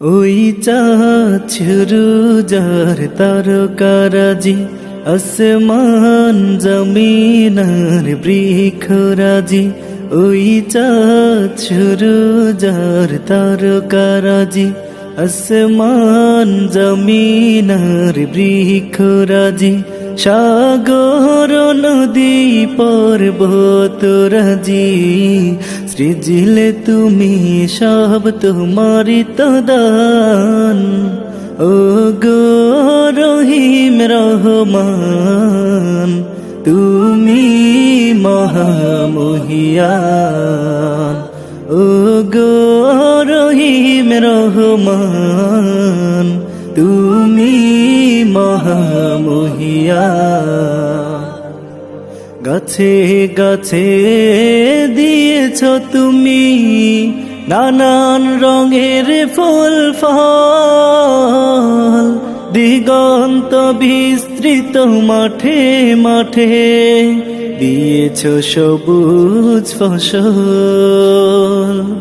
ওই চাছরু যার তারকারাজি, আসমান জমিনার বৃক্ষরাজি, ওই চাছরু যার তারকারাজি, আসমান জমিনার বৃক্ষরাজি, সাগর নদী পর্বত রাজি সৃজিলে তুমি সব তোমারি দান ও গো রহিম রহমান, তুমি মহামহিয়ান। ও গো রহিম রহমান, তুমি মহামহিয়ান। গাছে গাছে দিয়েছ তুমি নানান রঙের ফুল ফল। দিগন্ত বিস্তৃত মাঠে মাঠে। দিয়েছ সবুজ ফসল।